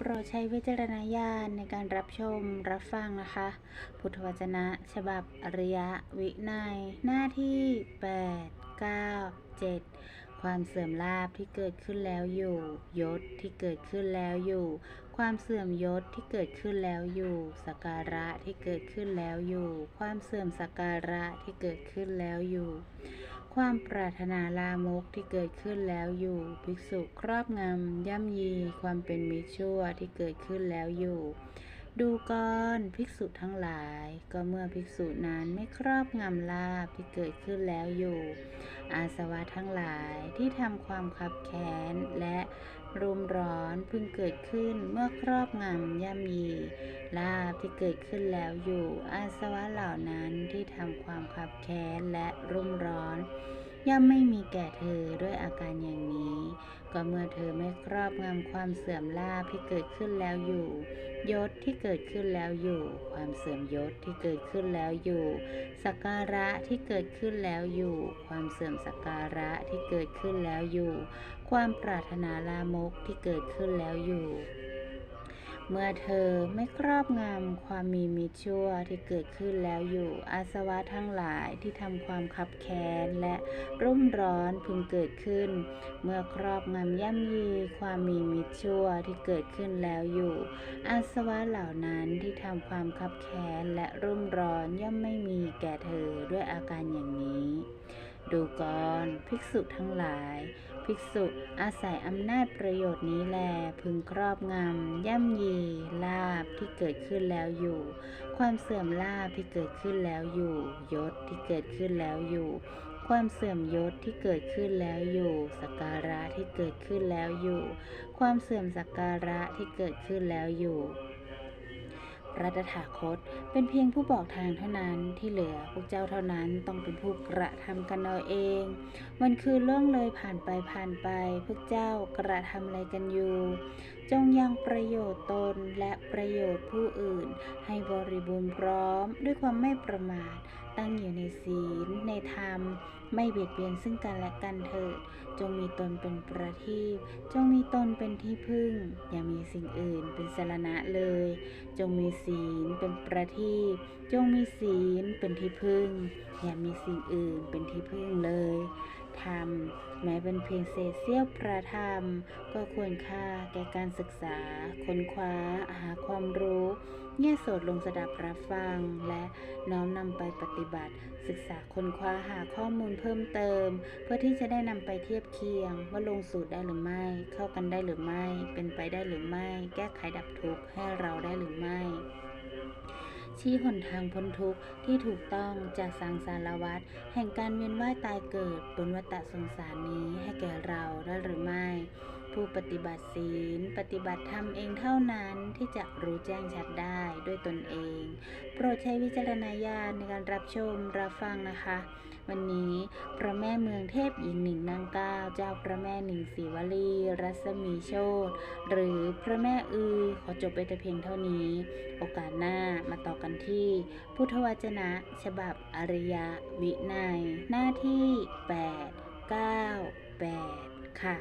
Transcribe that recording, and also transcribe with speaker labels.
Speaker 1: โปรดใช้วิจารณญาณในการรับชมรับฟังนะคะ พุทธวจนะ ฉบับอริยวินัย หน้าที่ 8 9 7 ความเสื่อมลาภที่เกิดขึ้นแล้วอยู่ ยศที่เกิดขึ้นแล้วอยู่ ความเสื่อมยศที่เกิดขึ้นแล้วอยู่สักการะที่เกิดขึ้นแล้วอยู่ ความเสื่อมสักการะที่เกิดขึ้นแล้วอยู่ ความปรารถนาลามกที่เกิดขึ้นแล้วอยู่ภิกษุครอบงำย่ำยีความเป็นมิชั่วที่เกิดขึ้นแล้วอยู่ ดูก่อนภิกษุทั้งหลาย ก็เมื่อภิกษุนั้นไม่ครอบงำลาภที่เกิดขึ้นแล้วอยู่ อาสวะทั้งหลายที่ทำความขับแค้นและรุมร้อนพึงเกิดขึ้นเมื่อครอบงำย่ำยี ลาภที่เกิดขึ้นแล้วอยู่ อาสวะเหล่านั้นที่ทำความขับแค้นและรุมร้อน ย่อมไม่มีแก่เธอด้วยอาการอย่างนี้ ก็เมื่อเธอไม่ครอบงำความเสื่อมลาภที่เกิดขึ้นแล้วอยู่ ยศที่เกิดขึ้นแล้วอยู่ ความเสื่อมยศที่เกิดขึ้นแล้วอยู่ สักการะที่เกิดขึ้นแล้วอยู่ ความเสื่อมสักการะที่เกิดขึ้นแล้วอยู่ ความปรารถนาลามกที่เกิดขึ้นแล้วอยู่ เมื่อเธอไม่ครอบงำความมีมิตรชั่วที่เกิดขึ้นแล้วอยู่อาสวะทั้งหลายที่ทำความคับแค้นและรุ่มร้อนพึงเกิดขึ้น เมื่อครอบงำย่ำยีความมีมิตรชั่วที่เกิดขึ้นแล้วอยู่ อาสวะเหล่านั้นที่ทำความคับแค้นและรุ่มร้อนย่อมไม่มีแก่เธอด้วยอาการอย่างนี้ ดูก่อนภิกษุทั้งหลาย ภิกษุอาศัยอำนาจประโยชน์นี้แล พึงครอบงำ ย่ำยี ลาบที่เกิดขึ้นแล้วอยู่ ความเสื่อมลาบที่เกิดขึ้นแล้วอยู่ ยศที่เกิดขึ้นแล้วอยู่ ความเสื่อมยศที่เกิดขึ้นแล้วอยู่สการะที่เกิดขึ้นแล้วอยู่ ความเสื่อมสการะที่เกิดขึ้นแล้วอยู่ รัตถาคต เป็นเพียงผู้บอกทางเท่านั้นที่เหลือพวกเจ้าเท่านั้นต้องเป็นผู้กระทำกันเอาเอง มันคือล่วงเลยผ่านไปผ่านไป พวกเจ้ากระทำอะไรกันอยู่ จงยังประโยชน์ตนและประโยชน์ผู้อื่น ให้บริบูรณ์พร้อมด้วยความไม่ประมาท ตั้งอยู่ในศีล ในธรรม ไม่เบียดเบียนซึ่งกันและกันเถิด จงมีตนเป็นประทีปจงมีตนเป็นที่พึ่ง อย่ามีสิ่งอื่นเป็นสรณะเลย จงมีศีลเป็นประทีปจงมีศีลเป็นที่พึ่ง อย่ามีสิ่งอื่นเป็นที่พึ่งเลย ธรรม แม้เป็นเพียงเศษเสี้ยวประธรรม ก็ควรค่าแก่การศึกษา ค้นคว้า หาความรู้เงี่ยโสดลงสดับรับฟัง และน้อมนำไปปฏิบัติ ศึกษาค้นคว้าหาข้อมูลเพิ่มเติม เพื่อที่จะได้นำไปเทียบเคียง ว่าลงสูตรได้หรือไม่ เข้ากันได้หรือไม่ เป็นไปได้หรือไม่ แก้ไขดับทุกข์ให้เราได้หรือไม่ ชี้หนทางพ้นทุกข์ที่ถูกต้องจากสังสารวัฏแห่งการเวียนว่ายตายเกิดบนวัฏสงสารนี้ให้แก่เราได้หรือไม่ ผู้ปฏิบัติศีล ปฏิบัติธรรมเองเท่านั้นที่จะรู้แจ้งชัดได้ด้วยตนเอง โปรดใช้วิจารณญาณในการรับชมรับฟังนะคะ วันนี้พระแม่เมืองเทพหญิงหนึ่งนางเก้าเจ้าพระแม่หนึ่งศรีวลี รัศมีโชตหรือพระแม่อือขอจบไปแต่เพียงเท่านี้ โอกาสหน้ามาต่อกันที่ พุทธวจนะ ฉบับอริยวินัย หน้าที่ 8 9 8 ค่ะ